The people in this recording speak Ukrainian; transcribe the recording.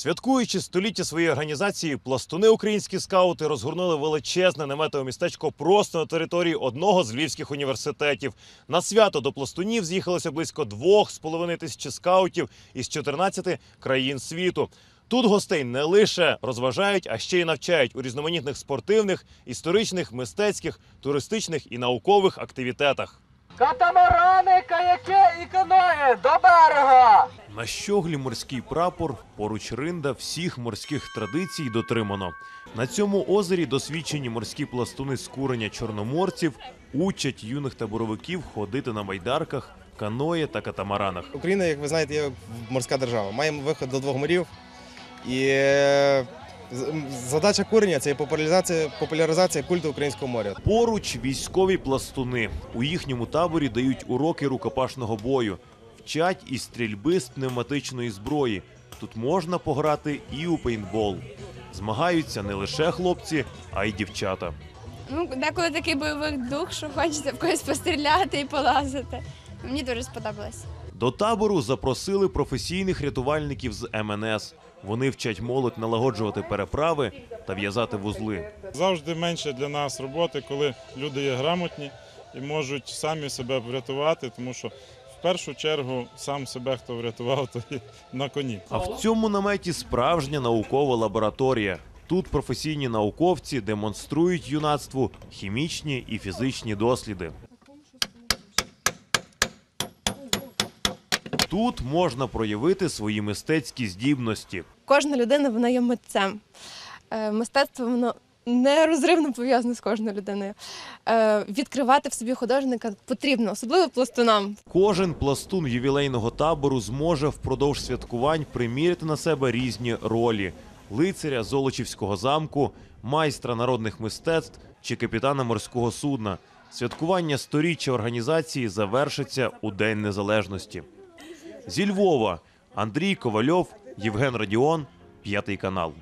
Святкуючи століття своєї організації, пластуни українські скаути розгорнули величезне наметове містечко просто на території одного з львівських університетів. На свято до пластунів з'їхалося близько двох з половиною тисячі скаутів із 14 країн світу. Тут гостей не лише розважають, а ще й навчають у різноманітних спортивних, історичних, мистецьких, туристичних і наукових активітетах. Катамарани, каяки і каної до берега! На щоглі морський прапор, поруч ринда всіх морських традицій дотримано. На цьому озері досвідчені морські пластуни з курення чорноморців учать юних таборовиків ходити на байдарках, каное та катамаранах. Україна, як ви знаєте, є морська держава. Маємо виход до двох морів. І е, задача курення це популяризація, популяризація культу українського моря. Поруч військові пластуни у їхньому таборі дають уроки рукопашного бою, вчать і стрільби з пневматичної зброї. Тут можна пограти і у пейнтбол. Змагаються не лише хлопці, а й дівчата. Ну, деколи такий бойовий дух, що хочеться в когось постріляти і полазити. Мені дуже сподобалось. До табору запросили професійних рятувальників з МНС. Вони вчать молодь налагоджувати переправи та в'язати вузли. Завжди менше для нас роботи, коли люди є грамотні і можуть самі себе врятувати, тому що в першу чергу сам себе хто врятував, то і на коні. А в цьому наметі справжня наукова лабораторія. Тут професійні науковці демонструють юнацтву хімічні і фізичні досліди. Тут можна проявити свої мистецькі здібності. кожна людина вона є митцем. Е, Мистецтво воно нерозривно пов'язане з кожною людиною. Е, Відкривати в собі художника потрібно, особливо пластунам. Кожен пластун ювілейного табору зможе впродовж святкувань приміряти на себе різні ролі: лицаря Золочівського замку, майстра народних мистецтв чи капітана морського судна. Святкування сторіччя організації завершиться у День Незалежності. Зі Львова Андрій Ковальов, Євген Радіон, п'ятий канал.